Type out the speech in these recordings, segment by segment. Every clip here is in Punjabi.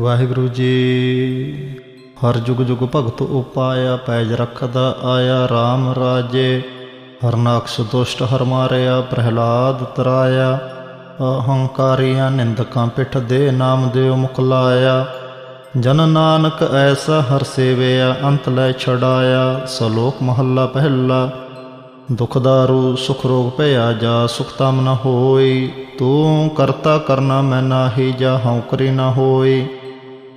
ਵਾਹਿਗੁਰੂ ਜੀ, ਹਰ ਜੁਗ ਜੁਗ ਭਗਤ ਉਪਾਇਆ ਪੈਜ ਰੱਖਦਾ ਆਇਆ RAM ਰਾਜੇ ਹਰਨਾਕਸ਼ ਦੁਸ਼ਟ ਹਰ ਮਾਰਿਆ, ਪ੍ਰਹਿਲਾਦ ਤਰਾਇਆ, ਅਹੰਕਾਰੀਆਂ ਨਿੰਦਕਾਂ ਪਿੱਠ ਦੇ ਨਾਮ ਦਿਓ ਮੁਕਲਾਇਆ ਜਨ ਨਾਨਕ ਐਸਾ ਹਰ ਸੇਵਿਆ, ਅੰਤ ਲੈ ਛਡਾਇਆ, ਸਲੋਕ ਮਹੱਲਾ ਪਹਿਲਾ ਦੁਖਦਾਰੂ ਸੁਖ ਰੋਗ ਭਇਆ ਜਾ, ਸੁਖ ਤਮ ਨ ਹੋਈ, ਤੂੰ ਕਰਤਾ ਕਰਨਾ ਮੈਂ ਨਾਹੀ ਜਾ, ਹਉ ਕਰੀ ਨ ਹੋਈ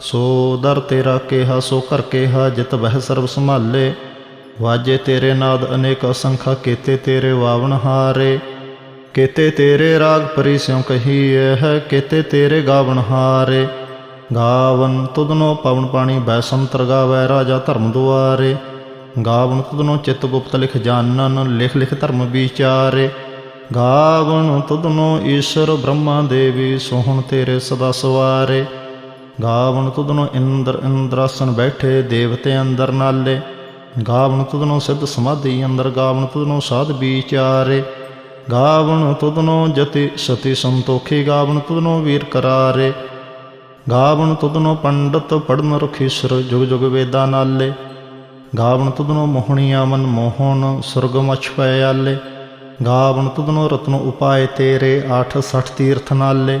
ਸੋ ਦਰ ਤੇਰਾ ਕਿਹਾ, ਸੋ ਕਰ ਕੇਹਾ, ਜਿਤ ਬਹਿ ਸਰਬ ਸੰਭਾਲੇ। ਵਾਜੇ ਤੇਰੇ ਨਾਦ ਅਨੇਕ ਅਸੰਖਾ, ਕੀਤੇ ਤੇਰੇ ਵਾਵਨ ਹਾਰੇ। ਕੀਤੇ ਤੇਰੇ ਰਾਗ ਪਰੀ ਸਿਉ ਕਹੀਏ ਹੈ ਕੀਤੇ ਤੇਰੇ ਗਾਵਨ ਹਾਰੇ। ਗਾਵਨ ਤੁਧਨੋ ਪਵਨ ਪਾਣੀ ਬੈ ਸੰਤਰ ਗਾਵੈ ਰਾਜਾ ਧਰਮ ਦੁਆਰੇ। ਗਾਵਨ ਤੁਧਨੋ ਚਿਤ ਗੁਪਤ ਲਿਖ ਜਾਣਨ ਲਿਖ ਲਿਖ ਧਰਮ ਵਿਚਾਰੇ। ਗਾਵਨ ਤੁਧਨੋ ਈਸ਼ਰ ਬ੍ਰਹਮਾ ਦੇਵੀ, ਸੋਹਣ ਤੇਰੇ ਸਦਾ ਸਵਾਰੇ। ਗਾਵਨ ਤੁਧਨੋ ਇੰਦਰ ਇੰਦਰਾਸਨ ਬੈਠੇ ਦੇਵਤੇ ਅੰਦਰ ਨਾਲੇ। ਗਾਵਨ ਤੁਧਨੋ ਸਿੱਧ ਸਮਾਧੀ ਅੰਦਰ, ਗਾਵਨ ਤੁਧਨੋ ਸਾਧ ਵਿਚਾਰੇ ਗਾਵਨ ਤੁਧਨੋ ਜਤੀ ਸਤੀ ਸੰਤੋਖੀ, ਗਾਵਨ ਤੁਧਨੋ ਵੀਰ ਕਰਾਰੇ। ਗਾਵਨ ਤੁਧਨੋ ਪੰਡਤ ਪੜਨ ਰਖੀਸਰ ਜੁਗ ਜੁਗ ਵੇਦਾ ਨਾਲੇ। ਗਾਵਨ ਤੁਧਨੋ ਮੋਹਣੀਆ ਮਨ ਮੋਹਨ ਸੁਰਗ ਮਛ ਪੈ ਆਲੇ। ਗਾਵਨ ਤੁਧਨੋ ਰਤਨ ਉਪਾਏ ਤੇਰੇ 860 ਤੀਰਥ ਨਾਲੇ।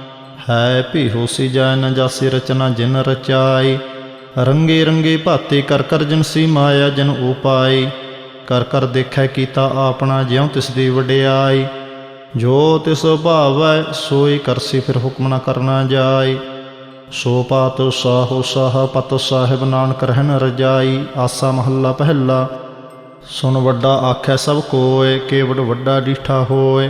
ਹੈ ਭੀ ਹੋਸੀ ਜਾਇ ਨ ਜਾਸੀ ਰਚਨਾ ਜਿਨ ਰਚਾਈ। ਰੰਗੇ ਰੰਗੇ ਭਾਤੇ ਕਰ ਕਰ ਜਿਨਸੀ ਮਾਇਆ ਜਨ ਉਪਾਈ। ਕਰ ਕਰ ਦੇਖੈ ਕੀਤਾ ਆਪਣਾ ਜਿਉ ਤਿਸ ਦੀ ਵਡਿਆਈ। ਜੋ ਤਿਸ ਭਾਵੈ ਸੋਈ ਕਰਸੀ ਫਿਰ ਹੁਕਮ ਨ ਕਰਨਾ ਜਾਈ। ਸੋ ਪਾਤ ਸਾਹੋ ਸਾਹ ਪਤ ਸਾਹਿਬ ਨਾਨਕ ਰਹਿਨ ਰਜਾਈ। ਆਸਾ ਮਹੱਲਾ ਪਹਿਲਾ। ਸੁਨ ਵੱਡਾ ਆਖੈ ਸਭ ਕੋਏ, ਕੇਵੜ ਵੱਡਾ ਡੀਠਾ ਹੋਏ।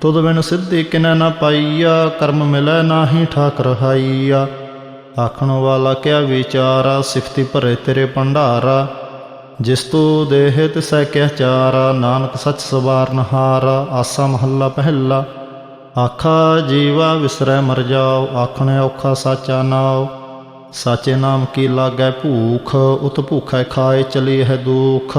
ਤੁਧ ਬਿਨ ਸਿੱਧੀ ਕਿਨੈ ਨਾ ਪਾਈਆ, ਕਰਮ ਮਿਲੈ ਨਾਹੀ ਠਾਕ ਰਹਾਈਆ ਆਖਣ ਵਾਲਾ ਕਿਆ ਵਿਚਾਰਾ, ਸਿਫਤੀ ਭਰੇ ਤੇਰੇ ਭੰਡਾਰਾ। ਜਿਸ ਤੂ ਦੇਹ ਤਿਸੈ ਕਿਆ ਚਾਰਾ, ਨਾਨਕ ਸੱਚ ਸਵਾਰਨ ਹਾਰਾ ਆਸਾ ਮਹੱਲਾ ਪਹਿਲਾ। ਆਖਾ, ਜੀਵਾ ਵਿਸਰੈ ਮਰ ਜਾਓ, ਆਖਣੇ ਔਖਾ ਸਾਚਾ ਨਾਉ। ਸਾਚੇ ਨਾਮ ਕੀ ਲਾਗੈ ਭੂਖ, ਉਤ ਭੂਖੈ ਖਾਏ ਚਲੀ ਹੈ ਦੁਖ।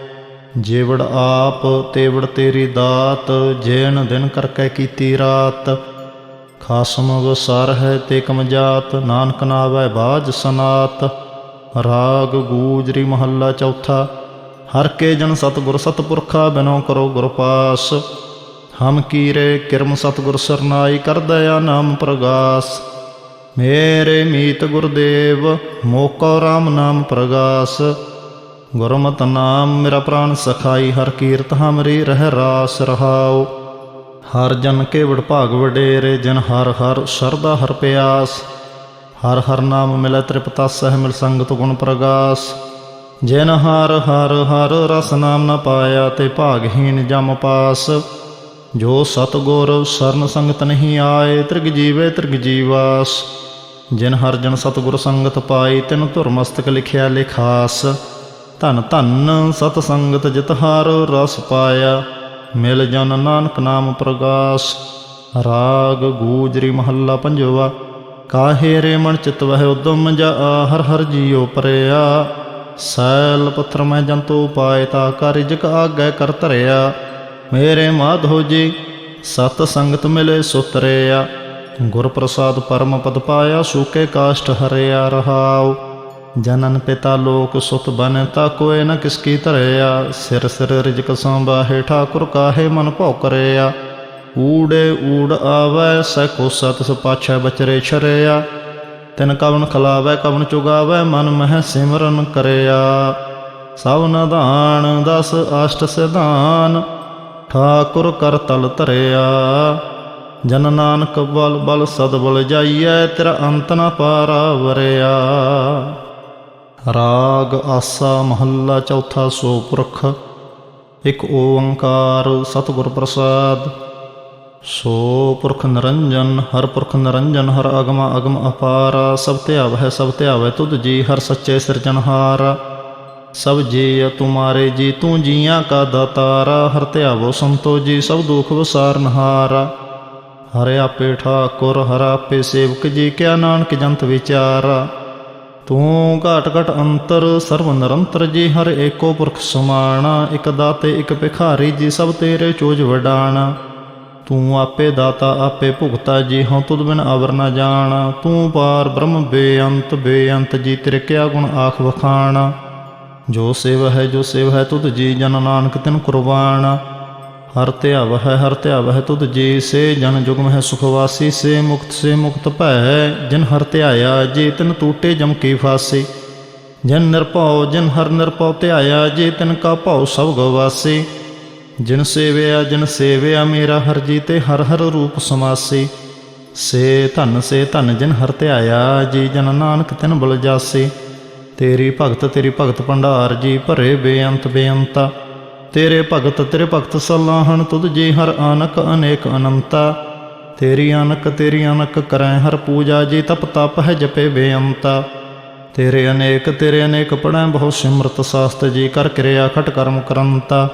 ਜੇਵੜ ਆਪ ਤੇਵੜ ਤੇਰੀ ਦਾਤ, ਜੈਨ ਦਿਨ ਕਰਕੇ ਕੀਤੀ ਰਾਤ। ਖਾਸਮ ਵਸਰ ਹੈ ਤੇ ਕਮਜਾਤ, ਨਾਨਕ ਨਾਵੈ ਬਾਜ ਸਨਾਤ। ਰਾਗ ਗੂਜਰੀ ਮਹੱਲਾ ਚੌਥਾ, ਹਰ ਕੇ ਜਨ ਸਤਿਗੁਰ ਸਤਪੁਰਖਾ ਬਿਨੋ ਕਰੋ ਗੁਰ ਪਾਸ। ਹਮ ਕੀਰੇ ਕਿਰਮ ਸਤਿਗੁਰ ਸਰਨਾਈ ਕਰ ਦਇਆ ਨਾਮ ਪ੍ਰਗਾਸ। ਮੇਰੇ ਮੀਤ ਗੁਰਦੇਵ, ਮੋਕੋ RAM ਨਾਮ ਪ੍ਰਗਾਸ। ਗੁਰਮਤਿ ਨਾਮ, ਮੇਰਾ ਪ੍ਰਾਨ ਸਖਾਈ, ਹਰ ਕੀਰਤ ਹਮਰੀ ਰਹਿ ਰਾਸ ਰਹਾਉ। ਹਰ ਜਨ ਕੇ ਵਡ ਭਾਗ ਵਡੇਰੇ, ਜਨ ਹਰ ਹਰ ਸਰਦਾ ਹਰ ਪਿਆਸ। ਹਰ ਹਰ ਨਾਮ ਮਿਲੈ ਤ੍ਰਿਪਤਾ ਸਹਿ ਮਿਲ ਸੰਗਤ ਗੁਣ ਪ੍ਰਗਾਸ। ਜਿਨ ਹਰ ਹਰ ਹਰ ਰਸ ਨਾਮ ਨ ਪਾਇਆ, ਤੇ ਭਾਗਹੀਨ ਜਮ ਪਾਸ। ਜੋ ਸਤਗੁਰ ਸਰਨ ਸੰਗਤ ਨਹੀਂ ਆਏ, ਤ੍ਰਿਗ ਜੀਵੇ ਤ੍ਰਿਗ ਜੀਵਾਸ। ਜਿਨ ਹਰ ਜਨ ਸਤਗੁਰ ਸੰਗਤ ਪਾਈ, ਤਿਨ ਧੁਰ ਮਸਤਕ ਲਿਖਿਆ ਲਿਖਾਸ। ਧਨ ਧਨ ਸਤ ਸੰਗਤ ਜਿਤ ਹਰ ਰਸ ਪਾਇਆ, ਮਿਲ ਜਨ ਨਾਨਕ ਨਾਮ ਪ੍ਰਗਾਸ। ਰਾਗ ਗੂਜਰੀ ਮਹੱਲਾ ਪੰਜਵਾ, ਕਾਹੇ ਰੇ ਮਨ ਚਿਤ ਵਹਿ ਉਦਮ ਜਾ ਹਰ ਹਰ ਜੀਉ ਪਰਿਆ। ਸੈਲ ਪੱਥਰ ਮੈਂ ਜੰਤੂ ਪਾਏ ਤਾ ਕਾਰਿਜਕ ਆਗੈ ਕਰ ਧਰਿਆ। ਮੇਰੇ ਮਾਧੋ ਜੀ, ਸਤ ਸੰਗਤ ਮਿਲੇ ਸੁਤਰਿਆ। ਗੁਰ ਪ੍ਰਸਾਦ ਪਰਮ ਪਦ ਪਾਇਆ, ਸੂਕੇ ਕਾਸ਼ਟ ਹਰਿਆ ਰਹਾਉ। ਜਨਨ ਪਿਤਾ ਲੋਕ ਸੁਤ ਬਨ ਤਾ ਕੋਏ ਨ ਕਿਸ ਕੀ ਧਰਿਆ। ਸਿਰ ਸਿਰ ਰਿਜਕ ਸੰਬਾਹੇ ਠਾਕੁਰ ਕਾਹੇ ਮਨ ਭਉ ਕਰਿਆ। ਊੜੇ ਊੜ ਆਵੈ ਸਖੋ ਸਤ ਸੁਪਾਛੈ ਬਚਰੇ ਛਰਿਆ। ਤਿਨ ਕਵਨ ਖਲਾਵੈ ਕਵਨ ਚੁਗਾਵੈ ਮਨ ਮਹਿ ਸਿਮਰਨ ਕਰਿਆ। ਸਭ ਨਦਾਨ ਦਸ ਅਸ਼ਟ ਸਿਧਾਨ ਠਾਕੁਰ ਕਰ ਤਲ ਧਰਿਆ। ਜਨ ਨਾਨਕ ਬਲ ਬਲ ਸਦ ਬਲ ਜਾਈਐ, ਤੇਰਾ ਅੰਤ ਨ ਪਾਰਾ ਵਰਿਆ। ਰਾਗ ਆਸਾ ਮਹੱਲਾ ਚੌਥਾ ਸੋ ਪੁਰਖ, ਇੱਕ ਓੰਕਾਰ ਸਤਿਗੁਰ ਪ੍ਰਸਾਦ। ਸੋ ਪੁਰਖ ਨਿਰੰਜਨ, ਹਰ ਪੁਰਖ ਨਿਰੰਜਨ, ਹਰ ਅਗਮ ਅਗਮ ਅਪਾਰ। ਸਭ ਧਿਆਵ ਹੈ ਸਭ ਧਿਆਵੈ ਤੁਧ ਜੀ, ਹਰ ਸੱਚੇ ਸਿਰਜਨਹਾਰ ਸਭ ਜੀ ਤੁਮਾਰੇ ਜੀ, ਤੂੰ ਜੀਆਂ ਕਾ ਦਾਤਾਰਾ। ਹਰ ਧਿਆਵੋ ਸੰਤੋ ਜੀ, ਸਭ ਦੁਖ ਵਿਸਾਰਨਹਾਰਾ ਹਰਿ ਆਪੇ ਠਾਕੁਰ, ਹਰ ਆਪੇ ਸੇਵਕ ਜੀ, ਕਿਆ ਨਾਨਕ ਜੰਤ ਵਿਚਾਰਾ। ਤੂੰ ਘਾਟ ਘਟ ਅੰਤਰ ਸਰਵ ਨਿਰੰਤਰ ਜੀ, ਹਰ ਏਕੋ ਪੁਰਖ ਸਮਾਣਾ, ਇਕ ਦਾਤੇ, ਇਕ ਭਿਖਾਰੀ ਜੀ, ਸਭ ਤੇਰੇ ਚੋਜ ਵਡਾਣਾ। ਤੂੰ ਆਪੇ ਦਾਤਾ, ਆਪੇ ਭੁਗਤਾ ਜੀ, ਹਉ ਤੁਧ ਬਿਨ ਅਵਰ ਨ ਜਾਣਾ। ਤੂੰ ਪਾਰ ਬ੍ਰਹਮ ਬੇਅੰਤ ਬੇਅੰਤ ਜੀ, ਤੇਰੇ ਕਿਆ ਗੁਣ ਆਖ ਵਖਾਣਾ। ਜੋ ਸੇਵ ਹੈ, ਜੋ ਸੇਵ ਹੈ, ਤੁਧ ਜੀ, ਜਨ ਨਾਨਕ ਤਿਨ ਕੁਰਬਾਨ ਹਰ ਧਿਆਵ ਹੈ ਹਰ ਧਿਆਵ ਹੈ ਤੁਧ ਜੀ, ਸੇ ਜਨ ਜੁਗਮ ਹੈ ਸੁਖਵਾਸੀ ਸੇ ਮੁਕਤ ਸੇ ਮੁਕਤ ਭੈ, ਜਿਨ ਹਰ ਧਿਆਇਆ ਜੇ ਤਿਨ ਟੂਟੇ ਜਮ ਕੀ ਫਾਸੀ। ਜਿਨ ਨਿਰਭਉ, ਜਿਨ ਹਰ ਨਿਰਭਉ ਧਿਆਇਆ ਜੇ ਤਿਨ ਕਾ ਭਉ ਸਭ ਗਵਾਸੀ ਜਿਨ ਸੇਵਿਆ ਜਿਨ ਸੇਵਿਆ ਮੇਰਾ ਹਰ ਜੀ ਤੇ ਹਰ ਹਰ ਰੂਪ ਸਮਾਸੀ। ਸੇ ਧਨ ਸੇ ਧਨ ਜਿਨ ਹਰ ਧਿਆਇਆ ਜੀ ਜਨ ਨਾਨਕ ਤਿਨ ਬਲ ਜਾਸੀ। ਤੇਰੀ ਭਗਤ ਤੇਰੀ ਭਗਤ ਭੰਡਾਰ, ਜੀ ਭਰੇ ਬੇਅੰਤ ਬੇਅੰਤਾ। ਤੇਰੇ ਭਗਤ ਤੇਰੇ ਭਗਤ ਸਲਾਹਣ ਤੁਧ ਜੀ ਹਰ ਆਨਕ ਅਨੇਕ ਅਨੰਤਾ। ਤੇਰੀ ਅਨਕ ਤੇਰੀ ਅਨਕ ਕਰੈ ਹਰ ਪੂਜਾ, ਜੀ ਤਪ ਤਪ ਹੈ ਜਪੇ ਬੇਅੰਤਾ। ਤੇਰੇ ਅਨੇਕ ਤੇਰੇ ਅਨੇਕ ਪੜੈ ਬਹੁ ਸਿਮਰਤ ਸਾਸਤ, ਜੀ ਕਰ ਕਿਰਿਆ ਖਟ ਕਰਮ ਕਰੰਤਾ।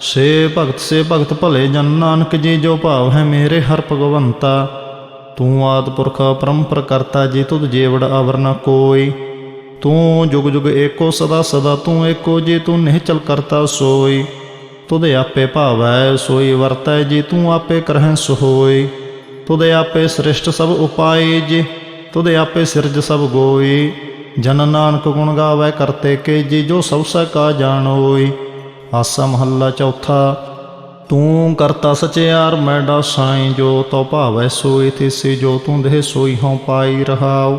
ਸੇ ਭਗਤ ਸੇ ਭਗਤ ਭਲੇ ਜਨ ਨਾਨਕ, ਜੀ ਜੋ ਭਾਵ ਹੈ ਮੇਰੇ ਹਰ ਭਗਵੰਤਾ। ਤੂੰ ਆਦ ਪੁਰਖ ਪਰੰਪਰ ਕਰਤਾ, ਜੀ ਤੁਧ ਜੀਵੜ ਅਵਰ ਨ ਕੋਈ। ਤੂੰ ਜੁਗ ਜੁਗ ਏਕੋ ਸਦਾ ਸਦਾ ਤੂੰ ਏਕੋ ਜੇ ਤੂੰ ਨਿਹਚਲ ਕਰਤਾ ਸੋਈ। ਤੁਧ ਆਪੇ ਭਾਵੈ ਸੋਈ ਵਰਤੈ ਜੇ ਤੂੰ ਆਪੇ ਕਰਹਿ ਸੋਈ। ਤੁਧ ਆਪੇ ਸ੍ਰਿਸ਼ਟ ਸਭ ਉਪਾਏ ਜੇ ਤੁਧ ਆਪੇ ਸਿਰਜ ਸਭ ਗੋਈ। ਜਨ ਨਾਨਕ ਗੁਣ ਗਾਵੈ ਕਰਤੇ ਕੇ ਜੀ ਜੋ ਸਭ ਸੈ ਕਾ ਜਾਣੋਈ। ਆਸਾ ਮਹੱਲਾ ਚੌਥਾ, ਤੂੰ ਕਰਤਾ ਸਚਿਆਰ ਮੈਡਾ ਸਾਈਂ ਜੋ ਤੋ ਭਾਵੈ ਸੋਈ, ਤਿਸੀ ਜੋ ਤੂੰ ਦੇਹ ਸੋਈ ਹਉ ਪਾਈ ਰਹਾਉ।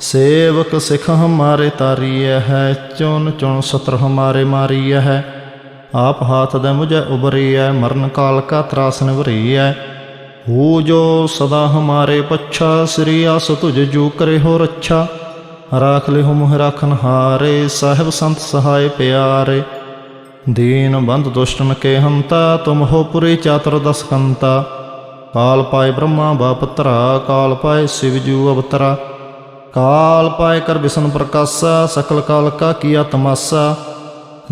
ਸੇਵਕ ਸਿਖ ਹਮਾਰੇ ਤਾਰੀਐ ਹੈ, ਚੁਨ ਚੁਨ ਸਤਰ ਹਮਾਰੇ ਮਾਰੀਐ ਹੈ। ਆਪ ਹਾਥ ਦੇ ਮੁਝੇ ਉਬਰੀਐ ਮਰਨ ਕਾਲ ਕਾ ਤਰਾਸ ਨਿਵਰੀਐ। ਹੋ ਜੋ ਸਦਾ ਹਮਾਰੇ ਪੱਛਾ, ਸ੍ਰੀ ਅਸ ਤੁਜ ਜੂ ਕਰੇ ਹੋ ਰੱਛਾ। ਰਾਖ ਲਿਹੁ ਮੁਹ ਰਾਖਨ ਹਾਰੇ, ਸਾਹਿਬ ਸੰਤ ਸਹਾਇ ਪਿਆਰੇ। ਦੀਨ ਬੰਦ ਦੁਸ਼ਟਨ ਕੇ ਹੰਤਾ, ਤੁਮ ਹੋ ਪੁਰੀ ਚਾਤਰ ਦਸਕੰਤਾ। ਕਾਲ ਪਾਏ ਬ੍ਰਹਮਾ ਬਾਪਤਰਾ ਕਾਲ ਪਾਏ ਸਿਵ ਜੂ ਅਵਤਰਾ। ਕਾਲ ਪਾਏ ਕਰ ਬਿਸ਼ਨ ਪ੍ਰਕਾਸ਼ਾ, ਸਕਲ ਕਾਲ ਕਾ ਕੀਆ ਤਮਾਸਾ।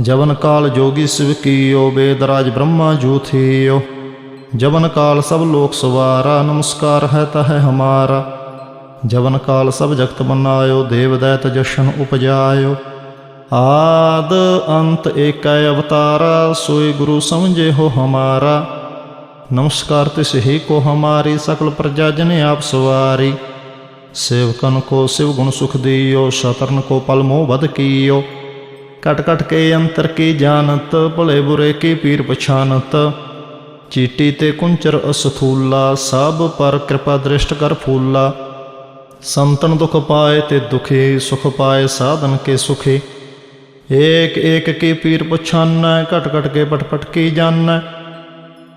ਜਵਨ ਕਾਲ ਜੋਗੀ ਸਿਵ ਕੀਓ, ਬੇਦਰਾਜ ਬ੍ਰਹਮਾ ਜੂ ਥੀਓ ਜਵਨ ਕਾਲ ਸਭ ਲੋਕ ਸਵਾਰਾ, ਨਮਸਕਾਰ ਹੈ ਤਹ ਹਮਾਰਾ। ਜਵਨ ਕਾਲ ਸਭ ਜਗਤ ਬਨਾਇਓ ਦੇਵ ਦੈਤ ਜਸ਼ਨ ਉਪਜਾਇਓ। ਆਦ ਅੰਤ ਏਕੈ ਅਵਤਾਰਾ, ਸੋਈ ਗੁਰੂ ਸਮਝੇ ਹੋ ਹਮਾਰਾ। ਨਮਸਕਾਰ ਤਿਸ ਹੀ ਕੋ ਹਮਾਰੀ, ਸਕਲ ਪ੍ਰਜਾ ਜਨ ਆਪ ਸਵਾਰੀ। ਸੇਵਕਨ ਕੋ ਸਿਵ ਗੁਣ ਸੁਖ ਦੀਓ ਸ਼ਤਰਨ ਕੋ ਪਲ ਮੋਹ ਬਦ ਕੀਓ ਕਟ ਕਟ ਕੇ ਅੰਤਰ ਕੀ ਜਾਣਤ ਭਲੇ ਬੁਰੇ ਕੀ ਪੀਰ ਪਛਾਨਤ ਚੀਟੀ ਤੇ ਕੁੰਚਰ ਅਸਥੂਲਾ ਸਭ ਪਰ ਕਿਰਪਾ ਦ੍ਰਿਸ਼ਟ ਕਰ ਫੂਲਾ ਸੰਤਨ ਦੁਖ ਪਾਏ ਤੇ ਦੁਖੀ ਸੁਖ ਪਾਏ ਸਾਧਨ ਕੇ ਸੁਖੀ ਏਕ ਏਕ ਕੀ ਪੀਰ ਪਛਾਨੈ ਘਟ ਘਟ ਕੇ ਪਟ ਪਟ ਕੀ ਜਾਣੈ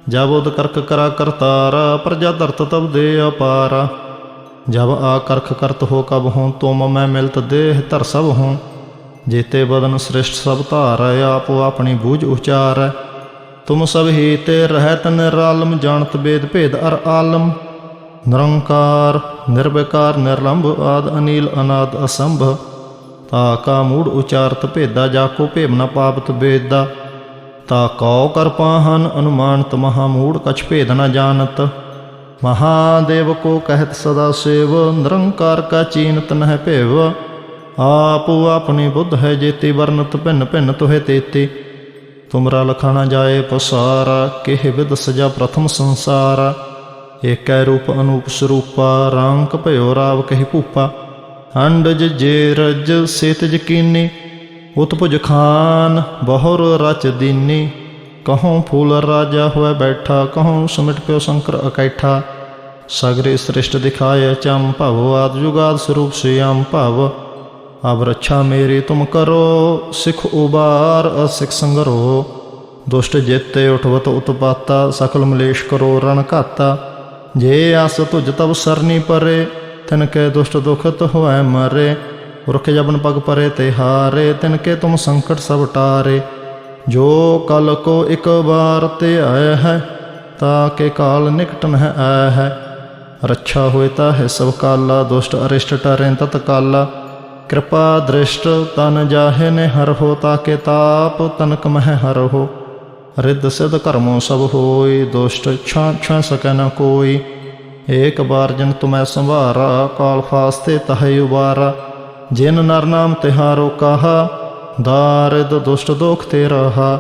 ਜਬ ਉਦ ਕਰਕ ਕਰਾ ਕਰਤਾਰਾ ਪ੍ਰਜਾ ਧਰਤ ਤਬ ਦੇ ਅਪਾਰਾ ਜਬ ਆ ਕਰਖ ਕਰਤ ਹੋ ਕਬ ਹੂੰ, ਤੁਮ ਮੈਂ ਮਿਲਤ ਦੇਹ ਧਰ ਸਭ ਹੂੰ। ਜੀਤੇ ਬਦਨ ਸ੍ਰਿਸ਼ਟ ਸਭ ਧਾਰੈ, ਆਪੋ ਆਪਣੀ ਬੂਝ ਉਚਾਰੈ। ਤੁਮ ਸਭ ਹੀ ਤੇ ਰਹਿਤ ਨਿਰਾਲਮ ਜਾਣਤ ਬੇਦ ਭੇਦ ਅਰ ਆਲਮ। ਨਿਰੰਕਾਰ, ਨਿਰਵਿਕਾਰ, ਨਿਰਲੰਭ ਆਦ ਅਨੀਲ ਅਨਾਦ ਅਸੰਭ। ਤਾ ਕਾ ਮੂੜ ਉਚਾਰਤ ਭੇਦਾ, ਜਾ ਕੋ ਭੇਮ ਨ ਪਾਵਤ ਬੇਦਾ। ਤਾ ਕਉ ਕਰ ਪਾਹਨ ਅਨੁਮਾਨਤ, ਮਹਾ ਮੂੜ ਕਛ ਭੇਦ ਨ ਜਾਣਤ। ਮਹਾਦੇਵ ਕੋ ਕਹਿਤ ਸਦਾ ਸੇਵ, ਨਿਰੰਕਾਰ ਕਾ ਚੀਨਤ ਨਹਿ ਭੇਵ। ਆਪੋ ਆਪਣੀ ਬੁੱਧ ਹੈ ਜੇਤੀ, ਵਰਨਤ ਭਿੰਨ ਭਿੰਨ ਤੋਹਿ ਤੇਤੀ। ਤੁਮਰਾ ਲਖਾਣਾ ਜਾਏ ਪਸਾਰਾ, ਕਿਹ ਵਿਦ ਸਜਾ ਪ੍ਰਥਮ ਸੰਸਾਰਾ। ਏਕੈ ਰੂਪ ਅਨੂਪ ਸਰੂਪਾ ਰੰਗ ਭਇਓ ਰਾਵ ਕਹੀ ਭੂਪਾ। ਅੰਡਜ ਜੇ ਰਜ ਸੇਤ ਯਕੀਨੀ ਉਤਪੁਜ ਖਾਨ, ਬਹੁਰ ਰਚ ਦੀਨੀ। ਕਹੋਂ ਫੂਲ ਰਾਜਾ ਹੋਇ ਬੈਠਾ, ਕਹੋਂ ਸੁਮਿਟ ਪਿਓ ਸ਼ੰਕਰ ਇਕੈਠਾ। ਸਗਰੇ ਸ੍ਰਿਸ਼ਟ ਦਿਖਾਏ ਚੰ ਭਵ, ਆਦ ਜੁਗਾਦ ਸਰੂਪ ਸਿਆਮ ਭਵ। ਅਬ ਰੱਛਾ ਮੇਰੀ ਤੁਮ ਕਰੋ, ਸਿਖ ਉਬਾਰ ਅਸਿਖ ਸੰਗਰੋ। ਦੁਸ਼ਟ ਜੇਤੇ ਉਠਵਤ ਉਤਪਾਤਾ, ਸਕਲ ਮਲੇਸ਼ ਕਰੋ ਰਣ ਘਾਤਾ। ਜੇ ਅਸ ਤੁਜ ਤਬ ਸਰਨੀ ਪਰੇ, ਤਿਨ ਕੈ ਦੁਸ਼ਟ ਦੁਖਤ ਹੋਐ ਮਰੇ। ਰੁਖ ਜਬਨ ਪਗ ਪਰੇ ਤੇ ਹਾਰੇ, ਤਿਨ ਕੇ ਤੁਮ ਸੰਕਟ ਸਭ ਟਾਰੇ। ਜੋ ਕਲ ਕੋ ਇਕ ਵਾਰ ਤੇ ਆਇ ਹੈ, ਤਾ ਕੇ ਕਾਲ ਨਿਕਟ ਨ ਆਇਆ ਹੈ। ਰੱਛਾ ਹੋਏ ਤਾ ਹੈ ਸਭ ਕਾਲਾ, ਦੁਸ਼ਟ, ਅਰਿਸ਼ਟ ਟਰੈਂ ਤਤ ਕਾਲਾ। ਕਿਰਪਾ ਦ੍ਰਿਸ਼ਟ ਤਨ ਜਾਹੇ ਨੇ ਹਰ ਹੋ ਤਾਕੇ ਤਾਪ ਤਨਕ ਮਹਿ ਹਰ ਹੋ। ਰਿੱਧ ਸਿਧ ਕਰਮੋ ਸਭ ਹੋਈ, ਦੁਸ਼ਟ ਛਾਂ ਛਾਂ ਸਕੈ ਨ ਕੋਈ। ਏਕ ਬਾਰ ਜਨ ਤੁਮੈ ਸੰਭਾਰਾ ਕਾਲ ਫਾਸਤੇ ਤਹੈ ਉਬਾਰਾ। ਜਿਨ ਨਰ ਨਾਮ ਤਿਹਾਰੋ ਕਹਾ ਦਾਰਿਦ ਦੁਸ਼ਟ ਦੋਖ ਤੇ ਰਹਾ।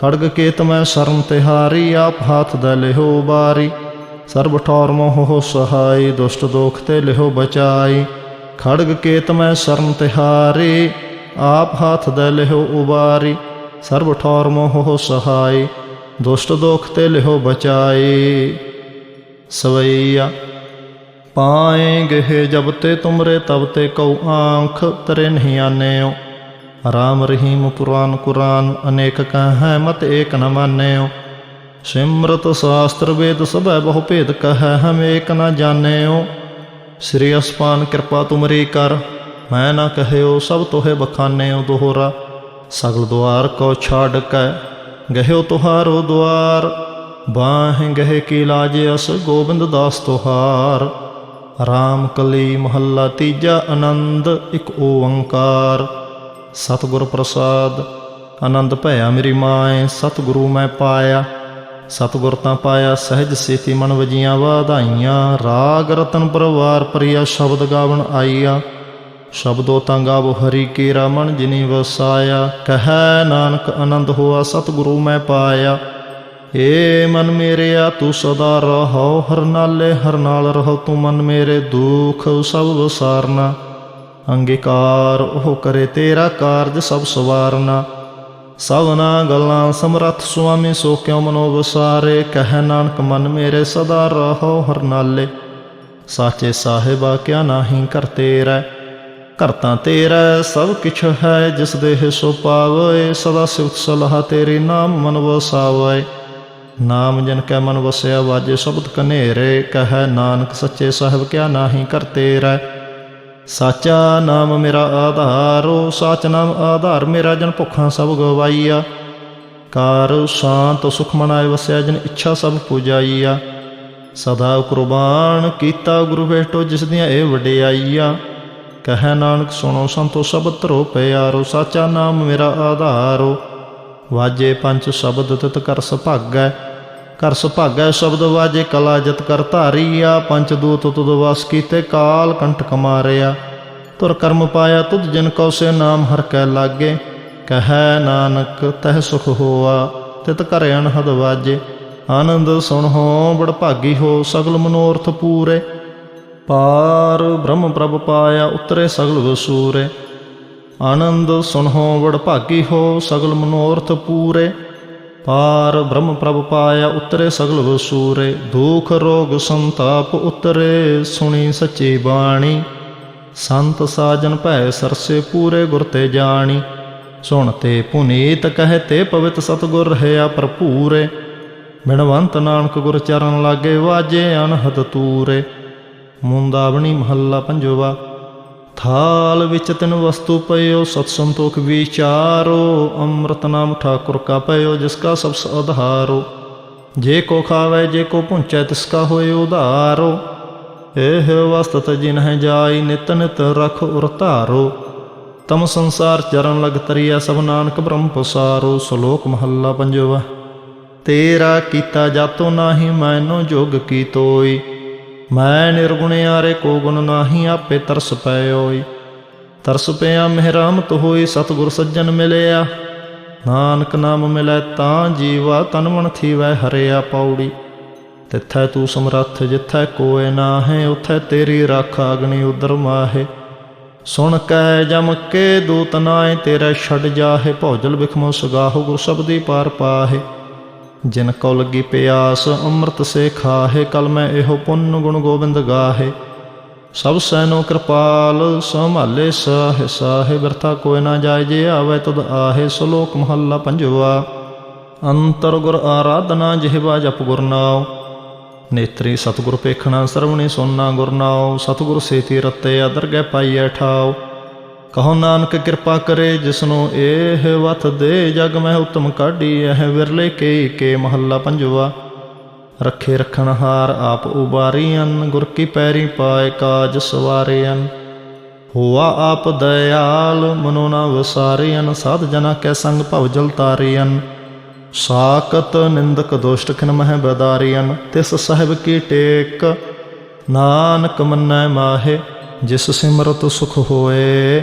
ਖੜਗ ਕੇਤ ਮੈਂ ਸ਼ਰਨ ਤਿਹਾਰੀ ਆਪ ਹਾਥ ਦੇ ਲਿਹੋ ਬਾਰੀ। ਸਰਬ ਠੌਰ ਮੋਹ ਸਹਾਈ, ਦੁਸ਼ਟ ਦੋਖ ਤੇ ਲਿਹੋ ਬਚਾਈ। ਖੜਗ ਕੇਤ ਮੈਂ ਸ਼ਰਨ ਤਿਹਾਰੀ ਆਪ ਹਾਥ ਦੇ ਲਿਹੋ ਉਬਾਰੀ। ਸਰਬ ਠੌਰ ਮੋਹ ਸਹਾਈ, ਦੁਸ਼ਟ ਦੋਖ ਤੇ ਲਿਹੋ ਬਚਾਈ। ਸਵਈਆ, ਪਾਏ ਗਹਿ ਜਬ ਤੇ ਤੁਮਰੇ ਤਬ ਤੇ ਕਉ ਆਂਖ, ਤਰੇ ਨਹੀਂ ਆਨਿਓ ਰਾਮ ਰਹੀਮ ਪੁਰਾਨ ਕੁਰਾਨ, ਅਨੇਕ ਕਹੈ ਮਤ ਏਕ ਨ ਮਾਨਿਓ। ਸਿਮਰਤ ਸ਼ਾਸਤਰ ਵੇਦ ਸਭੈ ਬਹੁ ਭੇਦ ਕਹੈ, ਹਮ ਏਕ ਨ ਜਾਣਿਓ। ਸ੍ਰੀ ਅਸਪਾਨ ਕਿਰਪਾ ਤੁਮਰੀ ਕਰ, ਮੈਂ ਨਾ ਕਹਿਓ, ਸਭ ਤੋਹੇ ਬਖਾਨਿਓ ਦੋਹਰਾ। ਸਗਲ ਦੁਆਰ ਕੋ ਛਾੜ ਕੈ, ਗਹਿਓ ਤੁਹਾਰੋ ਦੁਆਰ। ਬਾਹ ਗਹਿ ਕੀ ਲਾਜ ਅਸ, ਗੋਬਿੰਦ ਦਾਸ ਤੁਹਾਰ। ਰਾਮ ਕਲੀ ਮਹੱਲਾ ਤੀਜਾ ਆਨੰਦ, ਇੱਕ ਓੰਕਾਰ। ਸਤਿਗੁਰ ਪ੍ਰਸਾਦ, ਆਨੰਦ ਭਇਆ ਮੇਰੀ ਮਾਏ, ਸਤਿਗੁਰੂ ਮੈਂ ਪਾਇਆ। ਸਤਿਗੁਰ ਤਾਂ ਪਾਇਆ, ਸਹਿਜ ਸੇਤੀ ਮਨ ਵਜੀਆਂ ਵਾਧਾਈਆਂ। ਰਾਗ ਰਤਨ ਪਰਵਾਰ ਪ੍ਰਿਆ ਸ਼ਬਦ ਗਾਵਣ ਆਈਆ ਸ਼ਬਦੋ ਤਾਂ ਗਾਵੋ ਹਰੀ ਕੇਰਾ ਮਨ ਜਿਨੀ ਵਸਾਇਆ। ਕਹੈ ਨਾਨਕ ਆਨੰਦ ਹੋਆ, ਸਤਿਗੁਰੂ ਮੈਂ ਪਾਇਆ। ਏ ਮਨ ਮੇਰਿਆ, ਤੂੰ ਸਦਾ ਰਹੋ। ਹਰ ਨਾਲੇ ਹਰ ਨਾਲ ਰਹੋ, ਤੂੰ ਮਨ ਮੇਰੇ ਦੁਖ ਸਭ ਵਸਾਰਨਾ। ਅੰਗੀਕਾਰ, ਉਹ ਕਰੇ ਤੇਰਾ ਕਾਰਜ ਸਭ ਸਵਾਰਨਾ। ਸਭਨਾ ਗੱਲਾਂ ਸਮਰੱਥ, ਸੁਆਮੀ ਸੋ ਕਿਉ ਮਨੋ ਵਸਾਰੇ ਕਹਿ ਨਾਨਕ ਮਨ ਮੇਰੇ ਸਦਾ ਰਹੋ ਹਰ ਨਾਲੇ। ਸਾਚੇ ਸਾਹਿਬਾ, ਕਿਆ ਨਾਹੀ ਕਰ ਤੇਰਾ। ਘਰ ਤਾਂ ਤੇਰਾ, ਸਭ ਕਿਛ ਹੈ, ਜਿਸ ਦੇਹ ਸੋ ਪਾਵੇ। ਸਦਾ ਸਿਫਤ ਸਲਾਹ ਤੇਰੀ ਨਾਮ ਮਨ ਵਸਾਵੇ। ਨਾਮ ਜਨ ਕੈ ਮਨ ਵਸਿਆ, ਵਾਜੇ ਸ਼ਬਦ ਕਨੇਰੇ। ਕਹੈ ਨਾਨਕ, ਸੱਚੇ ਸਾਹਿਬ, ਕਿਆ ਨਾਹੀ ਕਰ ਤੇਰਾ। ਸਾਚਾ ਨਾਮ ਮੇਰਾ ਆਧਾਰੋ ਸਾਚ ਨਾਮ ਆਧਾਰ ਮੇਰਾ ਜਨ ਭੁੱਖਾਂ ਸਭ ਗਵਾਈਆ। ਕਾਰ ਸ਼ਾਂਤ ਸੁਖ ਮਨਾਏ ਵਸਿਆ ਜਨ ਇੱਛਾ ਸਭ ਪੁਜਾਈਆ। ਸਦਾ ਕੁਰਬਾਨ ਕੀਤਾ ਗੁਰੂ ਭੇਟੋ ਜਿਸ ਦੀਆਂ ਇਹ ਵਡਿਆਈਆ। ਕਹੈ ਨਾਨਕ ਸੁਣੋ ਸੰਤੋ ਸਬਦ ਧਰੋ ਪਿਆਰੋ, ਸਾਚਾ ਨਾਮ ਮੇਰਾ ਆਧਾਰੋ ਵਾਜੇ ਪੰਜ ਸ਼ਬਦ ਤਿਤ ਕਰ ਸੁਭਾਗੈ ਕਰ ਸੁਭਾਗੈ ਸ਼ਬਦ ਵਾਜੇ, ਕਲਾ ਜਤ ਕਰ ਧਾਰੀ ਆ ਪੰਚ ਦੂਤ ਤੁਦ ਵਸ ਕੀਤੇ, ਕਾਲ ਕੰਟਕ ਮਾਰਿਆ ਤੁਰ ਕਰਮ ਪਾਇਆ ਤੁਧ ਜਿਨ ਕਉ ਸੇ ਨਾਮ ਹਰ ਕੈ ਲਾਗੇ। ਕਹੈ ਨਾਨਕ, ਤਹਿ ਸੁਖ ਹੋਆ, ਤਿਤ ਕਰ ਅਨਹਦ ਵਾਜੇ। ਆਨੰਦ ਸੁਣੋ ਬੜ ਭਾਗੀ ਹੋ, ਸਗਲ ਮਨੋਰਥ ਪੂਰੇ। ਪਾਰ ਬ੍ਰਹਮ ਪ੍ਰਭ ਪਾਇਆ, ਉਤਰੇ ਸਗਲ ਵਸੂਰੇ। ਆਨੰਦ ਸੁਨਹੁ ਵਡ ਭਾਗੀ ਹੋ, ਸਗਲ ਮਨੋਰਥ ਪੂਰੇ। ਪਾਰ ਬ੍ਰਹਮ ਪ੍ਰਭ ਪਾਇਆ ਉਤਰੇ ਸਗਲ ਵਸੂਰੇ, ਦੁਖ ਰੋਗ ਸੰਤਾਪ ਉਤਰੇ, ਸੁਣੀ ਸੱਚੀ ਬਾਣੀ। ਸੰਤ ਸਾਜਨ ਭੈ ਸਰਸੇ ਪੂਰੇ ਗੁਰ ਤੇ ਜਾਣੀ। ਸੁਣ ਤੇ ਪੁਨੀਤ ਕਹੇ ਤੇ ਪਵਿੱਤ ਸਤਗੁਰ ਰਹਿਆ ਭਰਪੂਰੇ। ਬਿਨਵੰਤ ਨਾਨਕ ਗੁਰ ਚਰਨ ਲਾਗੇ ਵਾਜੇ ਅਨਹਦ ਤੂਰੇ। ਮੁੰਦਾਵਣੀ ਮਹੱਲਾ ਪੰਜਵਾ ਥਾਲ ਵਿੱਚ ਤਿਨ ਵਸਤੂ ਪਇਓ, ਸਤ ਸੰਤੋਖ ਵਿਚਾਰੋ, ਅੰਮ੍ਰਿਤ ਨਾਮ ਠਾਕੁਰ ਕਾ ਪਇਓ, ਜਿਸ ਕਾ ਸਭ ਆਧਾਰੋ ਜੇ ਕੋ ਖਾਵੇ, ਜੇ ਕੋ ਪੁੰਚੈ, ਤਿਸ ਕਾ ਹੋਏ ਉਧਾਰੋ। ਇਹ ਵਸਤਤ ਜਿਨ ਹੈ ਜਾਈ, ਨਿਤ ਨਿਤ ਰਖ ਉਰ ਧਾਰੋ। ਤਮ ਸੰਸਾਰ ਚਰਨ ਲਗ ਤਰੀਆ ਸਭ ਨਾਨਕ ਬ੍ਰਹਮ ਪਸਾਰੋ। ਸ਼ਲੋਕ ਮਹੱਲਾ ਪੰਜਵਾ। ਤੇਰਾ ਕੀਤਾ ਜਾਤੋ ਨਾਹੀ, ਮੈਨੋ ਜੋਗ ਕੀ ਤੋਈ। ਮੈਂ ਨਿਰਗੁਣਿਆਰੇ ਕੋ ਗੁਣ ਨਾਹੀ ਆਪੇ ਤਰਸ ਪਇਓਈ ਤਰਸ ਪਿਆ ਮਿਹਰਾਮਤ ਹੋਈ ਸਤਿਗੁਰ ਸੱਜਣ ਮਿਲਿਆ। ਨਾਨਕ ਨਾਮ ਮਿਲੈ ਤਾਂ ਜੀਵਾ ਤਨ ਮਨ ਥੀਵੈ ਹਰਿਆ ਪੌੜੀ। ਤਿੱਥੈ ਤੂੰ ਸਮਰੱਥ ਜਿੱਥੈ ਕੋਏ ਨਾਹੇ, ਉਥੈ ਤੇਰੀ ਰੱਖ ਅਗਨੀ ਉਦਰ ਮਾਹੇ। ਸੁਣ ਕੈ ਜਮ ਕੇ ਦੂਤ ਨਾਏ ਤੇਰੇ ਛੱਡ ਜਾਹੇ, ਭੌਜਲ ਬਿਖਮੋ ਸਗਾਹੋ ਗੁਰ ਸਬਦੀ ਪਾਰ ਪਾਹੇ। ਜਿਨ ਕਉ ਲੱਗੀ ਪਿਆਸ, ਅੰਮ੍ਰਿਤ ਸੇ ਖਾਹੇ ਕਲ ਮੈਂ ਇਹੋ ਪੁੰਨ ਗੁਣ ਗੋਬਿੰਦ ਗਾਹੇ। ਸਭ ਸੈਨੋ ਕਿਰਪਾਲ, ਸੰਭਾਲੇ ਸਾਹੇ ਸਾਹੇ ਵਰਤਾ ਕੋਇ ਨਾ ਜਾਏ, ਜੇ ਆਵੇ ਤਦ ਆਹੇ, ਸ਼ਲੋਕ ਮਹੱਲਾ ਪੰਜਵਾ। ਅੰਤਰ ਗੁਰ ਆਰਾਧਨਾ ਜਿਹਵਾ ਜਪ ਗੁਰਨਾਉ ਨੇਤਰੀ ਸਤਿਗੁਰ ਪੇਖਣਾ ਸਰਵਣੀ ਸੋਨਾ ਗੁਰ ਨਾਉ। ਸਤਿਗੁਰ ਸੇਤੀ ਰਤੇ, ਅਦਰ ਗੈ ਪਾਈਐ ਠਾਉ। ਕਹੋ ਨਾਨਕ ਕਿਰਪਾ ਕਰੇ ਜਿਸਨੂੰ ਇਹ ਵਤ ਦੇ ਜਗ ਮੈਂ ਉਤਮ ਕਾਢੀ, ਇਹ ਵਿਰਲੇ ਕੇ ਕੇ ਮਹੱਲਾ ਪੰਜਵਾ। ਰੱਖੇ ਰਖਣ ਹਾਰ ਆਪ ਉਬਾਰੀਆਂ ਗੁਰ ਕੀ ਪੈਰੀ ਪਾਏ ਕਾਜ ਸਵਾਰਿਆਂ ਹੋਆ ਆਪ ਦਇਆਲ, ਮਨੋ ਨਾ ਵਸਾਰਿਆਂ ਸਾਧ ਜਨਾ ਕੈ ਸੰਗ ਭਵ ਜਲ ਤਾਰਿਆਂ ਸਾਕਤ ਨਿੰਦਕ ਦੁਸ਼ਟ ਖਿਨ ਮਹਿ ਬਦਾਰਿਆਂ ਤਿਸ ਸਾਹਿਬ ਕੀ ਟੇਕ, ਨਾਨਕ ਮੰਨੈ ਮਾਹੇ, ਜਿਸ ਸਿਮਰਤ ਸੁਖ ਹੋਏ।